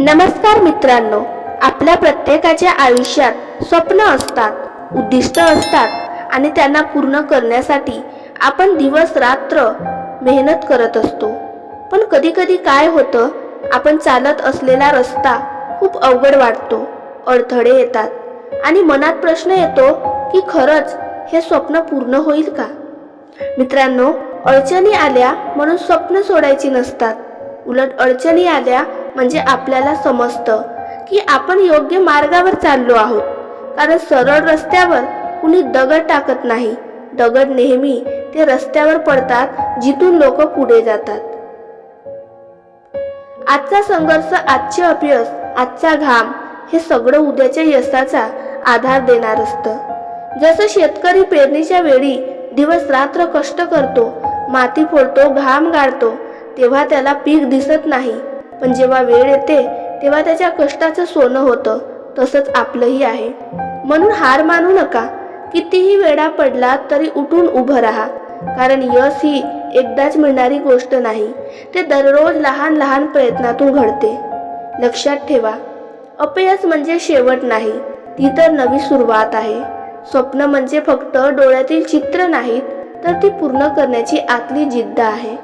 नमस्कार मित्रांनो आपल्या प्रत्येकाच्या आयुष्यात स्वप्न असतात उद्दिष्ट असतात आणि त्यांना पूर्ण करण्यासाठी आपण दिवस रात्र मेहनत करत असतो. पण कधी कधी काय होतं आपण चालत असलेला रस्ता खूप अवघड वाटतो अडथळे येतात आणि मनात प्रश्न येतो की खरंच हे स्वप्न पूर्ण होईल का? मित्रांनो अडचणी आल्या म्हणून स्वप्न सोडायची नसतात. उलट अडचणी आल्या म्हणजे आपल्याला समजतं की आपण योग्य मार्गावर चाललो आहोत. कारण सरळ रस्त्यावर कुणी दगड टाकत नाही. दगड नेहमी ते रस्त्यावर पडतात जिथून लोक पुढे जातात. आजचा संघर्ष आजचे अपयश आजचा घाम हे सगळं उद्याच्या यशाचा आधार देणार असतं. जसं शेतकरी पेरणीच्या वेळी दिवस रात्र कष्ट करतो माती फोडतो घाम गाळतो तेव्हा त्याला पीक दिसत नाही. पण जेव्हा वेळ येते तेव्हा त्याच्या कष्टाचं सोनं होतं. तसंच आपलंही आहे. म्हणून हार मानू नका. कितीही वेळा पडला तरी उठून उभं राहा. कारण यश ही एकदाच मिळणारी गोष्ट नाही. ते दररोज लहान लहान प्रयत्नातून घडते. लक्षात ठेवा. अपयश म्हणजे शेवट नाही. ती तर नवी सुरुवात आहे. स्वप्न म्हणजे फक्त डोळ्यातील चित्र नाहीत तर ती पूर्ण करण्याची आतली जिद्द आहे.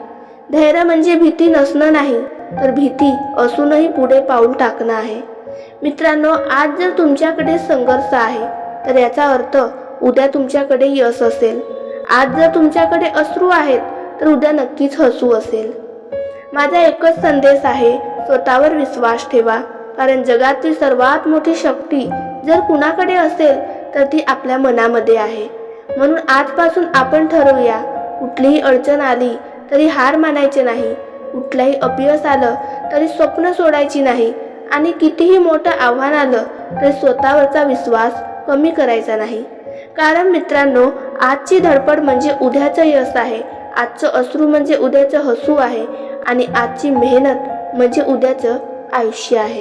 धैर्य म्हणजे भीती नसणं नाही. तर भीती असूनही पुढे पाऊल टाकणं आहे. मित्रांनो आज जर तुमच्याकडे संघर्ष आहे तर याचा अर्थ उद्या तुमच्याकडे यश असेल. आज जर तुमच्याकडे अश्रू आहेत तर उद्या नक्कीच हसू असेल. माझा एकच संदेश आहे स्वतःवर विश्वास ठेवा. कारण जगातील सर्वात मोठी शक्ती जर कुणाकडे असेल तर ती आपल्या मनामध्ये आहे. म्हणून आजपासून आपण ठरवूया कुठलीही अडचण आली तरी हार मानायचे नाही. कुठलंही अपयश आलं तरी स्वप्न सोडायची नाही. आणि कितीही मोठं आव्हान आलं तरी स्वतःवरचा विश्वास कमी करायचा नाही. कारण मित्रांनो आजची धडपड म्हणजे उद्याचं यश आहे. आजचं अश्रू म्हणजे उद्याचं हसू आहे. आणि आजची मेहनत म्हणजे उद्याचं आयुष्य आहे.